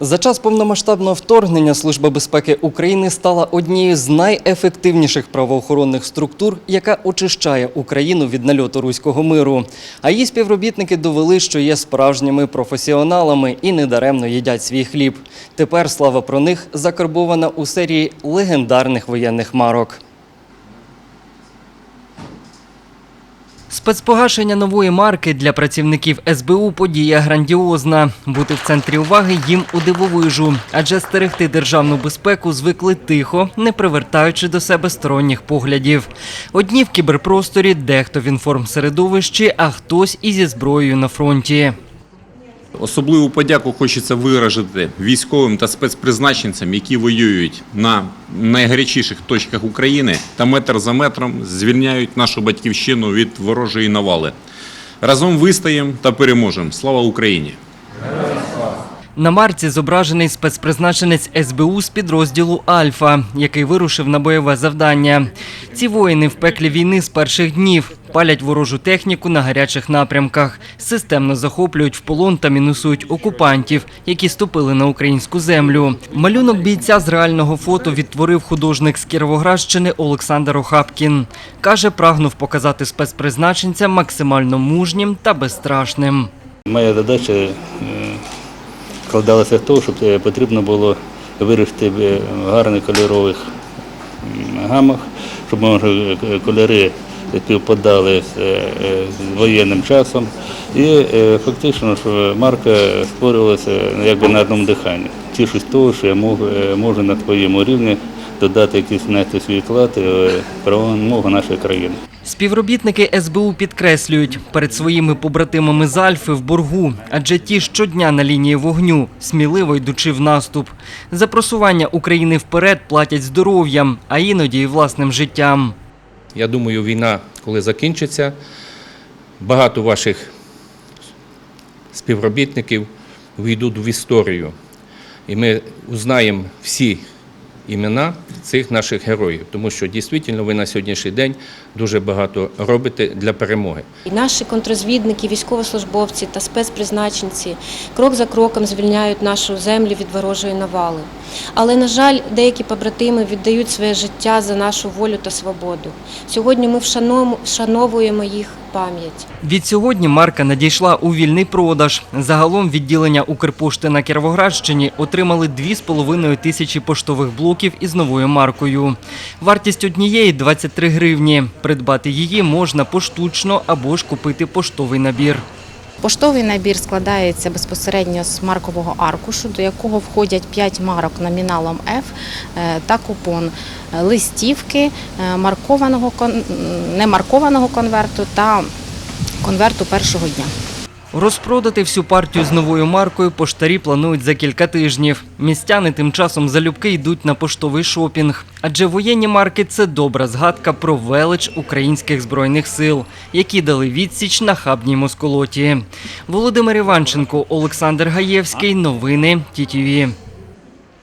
За час повномасштабного вторгнення Служба безпеки України стала однією з найефективніших правоохоронних структур, яка очищає Україну від нальоту руського миру. А її співробітники довели, що є справжніми професіоналами і недаремно їдять свій хліб. Тепер слава про них закарбована у серії легендарних воєнних марок. Спецпогашення нової марки для працівників СБУ подія грандіозна. Бути в центрі уваги їм у дивовижу, адже стерегти державну безпеку звикли тихо, не привертаючи до себе сторонніх поглядів. Одні в кіберпросторі, дехто в інформсередовищі, а хтось і зі зброєю на фронті. Особливу подяку хочеться виражити військовим та спецпризначенцям, які воюють на найгарячіших точках України та метр за метром звільняють нашу батьківщину від ворожої навали. Разом вистоїмо та переможемо. Слава Україні! На марці зображений спецпризначенець СБУ з підрозділу Альфа, який вирушив на бойове завдання. Ці воїни в пеклі війни з перших днів палять ворожу техніку на гарячих напрямках, системно захоплюють в полон та мінусують окупантів, які ступили на українську землю. Малюнок бійця з реального фото відтворив художник з Кіровоградщини Олександр Охапкін. Каже, прагнув показати спецпризначенця максимально мужнім та безстрашним. Моя задача е, в те, щоб е, потрібно було вирішити в гарних кольорових гамах, щоб може, е, кольори співпадали з, е, е, воєнним часом. І е, фактично, що марка створювалася якби на одному диханні. Тішусь того, що я е, можу на своєму рівні додати якийсь внести свій вклад е, в перемогу нашої країни. Співробітники СБУ підкреслюють перед своїми побратимами з Альфи в боргу, адже ті щодня на лінії вогню, сміливо йдучи в наступ. За просування України вперед платять здоров'ям, а іноді і власним життям. Я думаю, війна, коли закінчиться, багато ваших співробітників війдуть в історію. І ми узнаємо всі імена цих наших героїв, тому що дійсно ви на сьогоднішній день дуже багато робите для перемоги. І наші контрозвідники, військовослужбовці та спецпризначенці крок за кроком звільняють нашу землю від ворожої навали. Але, на жаль, деякі побратими віддають своє життя за нашу волю та свободу. Сьогодні ми вшановуємо їх пам'ять. Відсьогодні марка надійшла у вільний продаж. Загалом відділення Укрпошти на Кіровоградщині отримали 2,5 тисячі поштових блоків із новою маркою. Вартість однієї 23 гривні. Придбати її можна поштучно або ж купити поштовий набір. Поштовий набір складається безпосередньо з маркового аркушу, до якого входять 5 марок номіналом F е, та купон е, листівки е, маркованого немаркованого конверту та конверту першого дня. Розпродати всю партію з новою маркою поштарі планують за кілька тижнів. Містяни тим часом залюбки йдуть на поштовий шопінг. Адже воєнні марки це добра згадка про велич українських збройних сил, які дали відсіч нахабній москолоті. Володимир Іванченко, Олександр Гаєвський. Новини ТІТІВІ.